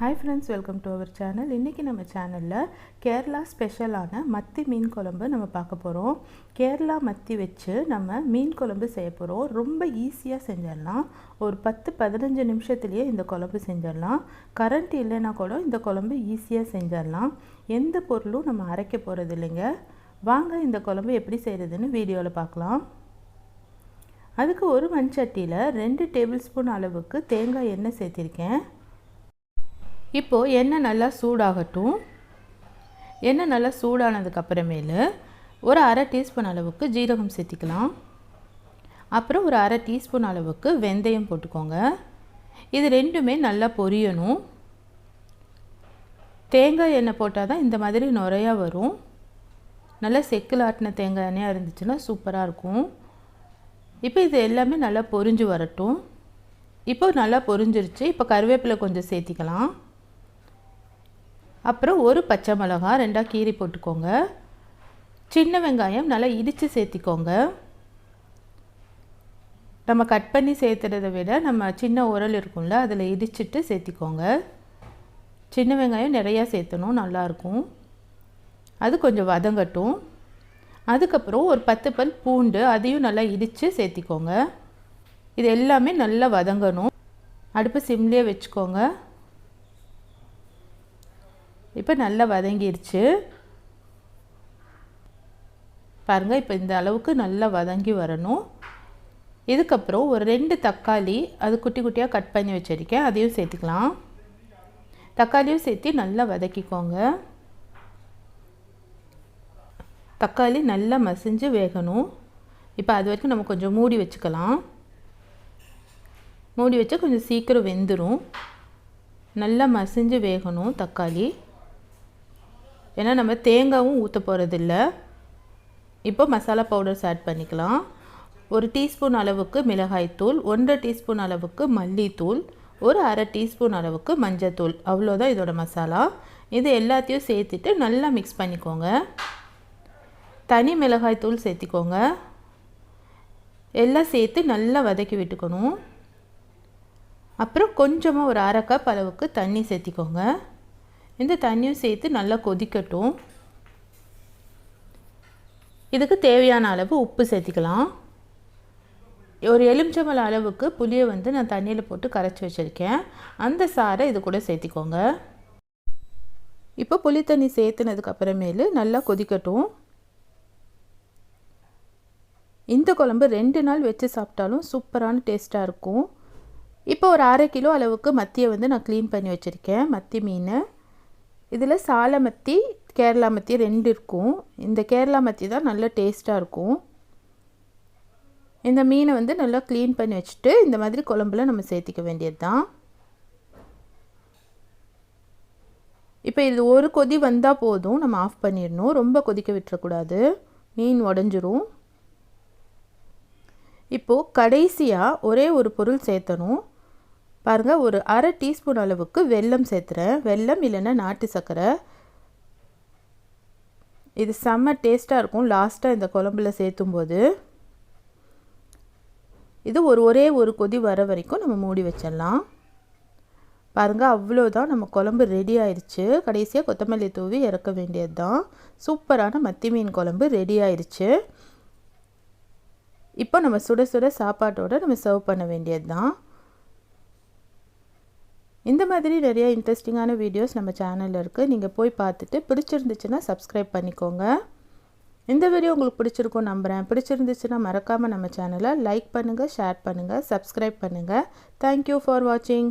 Hi friends welcome to our channel இன்றைக்கி நம்ம சேனலில் கேரளா ஸ்பெஷலான மத்தி மீன் குழம்பு நம்ம பார்க்க போகிறோம் கேரளா மத்தி வச்சு நம்ம மீன் குழம்பு செய்ய போகிறோம் ரொம்ப ஈஸியாக செஞ்சிடலாம். ஒரு பத்து பதினஞ்சு நிமிஷத்துலேயே இந்த குழம்பு செஞ்சிடலாம். கரண்ட் இல்லைன்னா கூட இந்த குழம்பு ஈஸியாக செஞ்சிடலாம். எந்த பொருளும் நம்ம அரைக்க போகிறது இல்லைங்க. வாங்க இந்த குழம்பு எப்படி செய்கிறதுன்னு வீடியோவில் பார்க்கலாம். அதுக்கு ஒரு மண்சட்டியில் ரெண்டு டேபிள் ஸ்பூன் அளவுக்கு தேங்காய் எண்ணெய் சேர்த்திருக்கேன். இப்போது எண்ணெய் நல்லா சூடாகட்டும். எண்ணெய் நல்லா சூடானதுக்கப்புறமேலு ஒரு அரை டீஸ்பூன் அளவுக்கு ஜீரகம் சேர்த்திக்கலாம். அப்புறம் ஒரு அரை டீஸ்பூன் அளவுக்கு வெந்தயம் போட்டுக்கோங்க. இது ரெண்டுமே நல்லா பொரியணும். தேங்காய் எண்ணெய் போட்டால் தான் இந்த மாதிரி நிறையா வரும். நல்லா செக்கில் ஆட்டின தேங்காய் எண்ணெயாக இருந்துச்சுன்னா சூப்பராக இருக்கும். இப்போ இது எல்லாமே நல்லா பொரிஞ்சு வரட்டும். இப்போ நல்லா பொரிஞ்சிருச்சு. இப்போ கருவேப்பிலை கொஞ்சம் சேர்த்திக்கலாம். அப்புறம் ஒரு பச்சை மிளகா ரெண்டாக கீரி போட்டுக்கோங்க. சின்ன வெங்காயம் நல்லா இடித்து சேர்த்திக்கோங்க. நம்ம கட் பண்ணி சேர்த்துறதை விட நம்ம சின்ன உரல் இருக்கும்ல அதில் இடிச்சிட்டு சேர்த்திக்கோங்க. சின்ன வெங்காயம் நிறையா சேர்த்தணும் நல்லாயிருக்கும் அது கொஞ்சம் வதங்கட்டும். அதுக்கப்புறம் ஒரு பத்து பல் பூண்டு அதையும் நல்லா இடித்து சேர்த்திக்கோங்க. இது எல்லாமே நல்லா வதங்கணும். அடுப்பு சிம்லேயே வச்சுக்கோங்க. இப்போ நல்லா வதங்கிடுச்சு பாருங்கள் இப்போ இந்த அளவுக்கு நல்லா வதங்கி வரணும். இதுக்கப்புறம் ஒரு ரெண்டு தக்காளி அது குட்டி குட்டியாக கட் பண்ணி வச்சுருக்கேன். அதையும் சேர்த்துக்கலாம். தக்காளியும் சேர்த்து நல்லா வதக்கிக்கோங்க. தக்காளி நல்லா மசிஞ்சு வேகணும். இப்போ அது வரைக்கும் நம்ம கொஞ்சம் மூடி வச்சுக்கலாம். மூடி வச்சா கொஞ்சம் சீக்கிரம் வெந்துடும் நல்லா மசிஞ்சு வேகணும் தக்காளி. ஏன்னா நம்ம தேங்காயும் ஊற்ற போகிறதில்ல இப்போ மசாலா பவுடர்ஸ் ஆட் பண்ணிக்கலாம். ஒரு டீஸ்பூன் அளவுக்கு மிளகாய்த்தூள் ஒன்றரை டீஸ்பூன் அளவுக்கு மல்லித்தூள் ஒரு அரை டீஸ்பூன் அளவுக்கு மஞ்சத்தூள் அவ்வளோதான் இதோட மசாலா. இது எல்லாத்தையும் சேர்த்துட்டு நல்லா மிக்ஸ் பண்ணிக்கோங்க. தனி மிளகாய்த்தூள் சேர்த்திக்கோங்க. எல்லாம் சேர்த்து நல்லா வதக்கி விட்டுக்கணும். அப்புறம் கொஞ்சமாக ஒரு அரை கப் அளவுக்கு தண்ணி சேர்த்திக்கோங்க. இந்த தண்ணியும் சேர்த்து நல்லா கொதிக்கட்டும். இதுக்கு தேவையான அளவு உப்பு சேர்த்திக்கலாம். ஒரு எலுமிச்சம்பழம் அளவுக்கு புளியை வந்து நான் தண்ணியில் போட்டு கரைச்சி வச்சுருக்கேன். அந்த சாரை இது கூட சேர்த்திக்கோங்க. இப்போ புளி தண்ணி சேர்த்துனதுக்கு அப்புறமேலு நல்லா கொதிக்கட்டும். இந்த குழம்பு ரெண்டு நாள் வச்சு சாப்பிட்டாலும் சூப்பரான டேஸ்ட்டாக இருக்கும். இப்போ ஒரு அரை கிலோ அளவுக்கு மத்தியை வந்து நான் க்ளீன் பண்ணி வச்சுருக்கேன். மத்தி மீன். இதில் சாலை மத்தி கேரளா மத்தி ரெண்டு இருக்கும். இந்த கேரளா மத்தி தான் நல்ல டேஸ்ட்டாக இருக்கும். இந்த மீனை வந்து நல்லா க்ளீன் பண்ணி வச்சுட்டு இந்த மாதிரி குழம்புல நம்ம சேர்த்திக்க வேண்டியது தான். இப்போ இது ஒரு கொதி வந்தால் போதும் நம்ம ஆஃப் பண்ணிடணும். ரொம்ப கொதிக்க விட்டுறக்கூடாது. மீன் உடஞ்சிரும். இப்போது கடைசியாக ஒரே ஒரு பொருள் சேர்த்தணும். பாருங்கள் ஒரு அரை டீஸ்பூன் அளவுக்கு வெல்லம் சேர்த்துறேன். வெல்லம் இல்லைன்னா நாட்டு சர்க்கரை. இது செம்ம டேஸ்ட்டாக இருக்கும். லாஸ்ட்டாக இந்த குழம்புல சேர்த்தும்போது. இது ஒரு ஒரே ஒரு கொதி வர வரைக்கும் நம்ம மூடி வச்சிடலாம். பாருங்கள் அவ்வளோதான் நம்ம குழம்பு ரெடி ஆயிடுச்சு கடைசியாக கொத்தமல்லி தூவி இறக்க வேண்டியது தான் சூப்பரான மத்தி மீன் குழம்பு ரெடி ஆயிடுச்சு இப்போ நம்ம சுட சுட சாப்பாட்டோடு நம்ம சர்வ் பண்ண வேண்டியது தான் இந்த மாதிரி நிறைய இன்ட்ரெஸ்டிங்கான வீடியோஸ் நம்ம சேனலில் இருக்குது நீங்கள் போய் பார்த்துட்டு பிடிச்சிருந்துச்சுன்னா சப்ஸ்கிரைப் பண்ணிக்கோங்க. இந்த வீடியோ உங்களுக்கு பிடிச்சிருக்கும் நம்புகிறேன் பிடிச்சிருந்துச்சுன்னா மறக்காமல் நம்ம சேனலை லைக் பண்ணுங்கள் ஷேர் பண்ணுங்கள் சப்ஸ்கிரைப் பண்ணுங்கள் தேங்க்யூ ஃபார் வாட்சிங்